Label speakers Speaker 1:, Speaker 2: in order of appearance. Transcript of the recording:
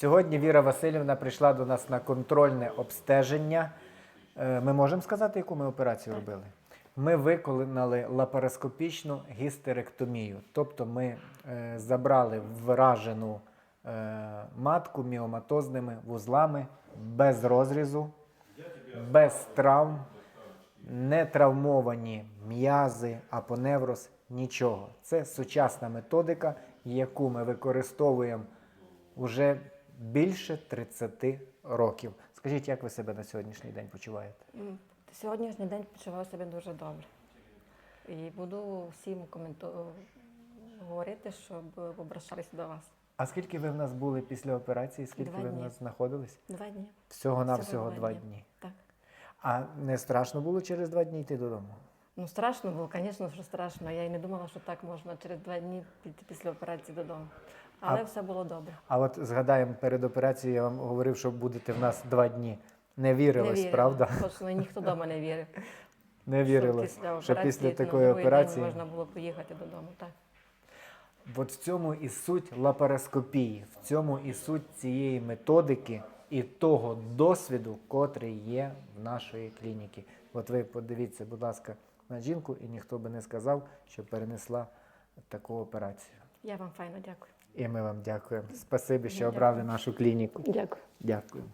Speaker 1: Сьогодні Віра Васильівна прийшла до нас на контрольне обстеження. Е, Ми можемо сказати, яку ми операцію робили? Ми виконали лапароскопічну гістеректомію, тобто ми е, забрали вражену е, матку міоматозними вузлами без розрізу, без травм, не травмовані м'язи, апоневроз, нічого. Це сучасна методика, яку ми використовуємо вже більше 30 років. Скажіть, як ви себе на сьогоднішній день почуваєте?
Speaker 2: Сьогоднішній день почуваю себе дуже добре. І буду всім коменту... говорити, щоб обращалися до вас.
Speaker 1: А скільки ви в нас були після операції? Скільки
Speaker 2: Два
Speaker 1: ви в нас знаходились?
Speaker 2: Два дні.
Speaker 1: Всього на
Speaker 2: Всього два дні.
Speaker 1: дні.
Speaker 2: Так.
Speaker 1: А не страшно було через два дні йти додому?
Speaker 2: Ну страшно було, звісно, що страшно. Я й не думала, що так можна через два дні піти після операції додому. Але
Speaker 1: А-
Speaker 2: все було добре.
Speaker 1: А от згадаємо, перед операцією я вам говорив, що будете в нас два дні. Не вірилось,
Speaker 2: вірила.
Speaker 1: правда?
Speaker 2: Точно ніхто вдома не вірив.
Speaker 1: Не вірилось,
Speaker 2: що після
Speaker 1: що після такої операції.
Speaker 2: можна було поїхати додому. Так.
Speaker 1: От в цьому і суть лапароскопії, в цьому і суть цієї методики і того досвіду, котрий є в нашої клініки. От ви подивіться, будь ласка, на жінку, і ніхто би не сказав, що перенесла таку операцію.
Speaker 2: Я вам файно дякую.
Speaker 1: І ми вам дякуємо. Спасибі, що обрали нашу клініку.
Speaker 2: Дякую.
Speaker 1: Дякую.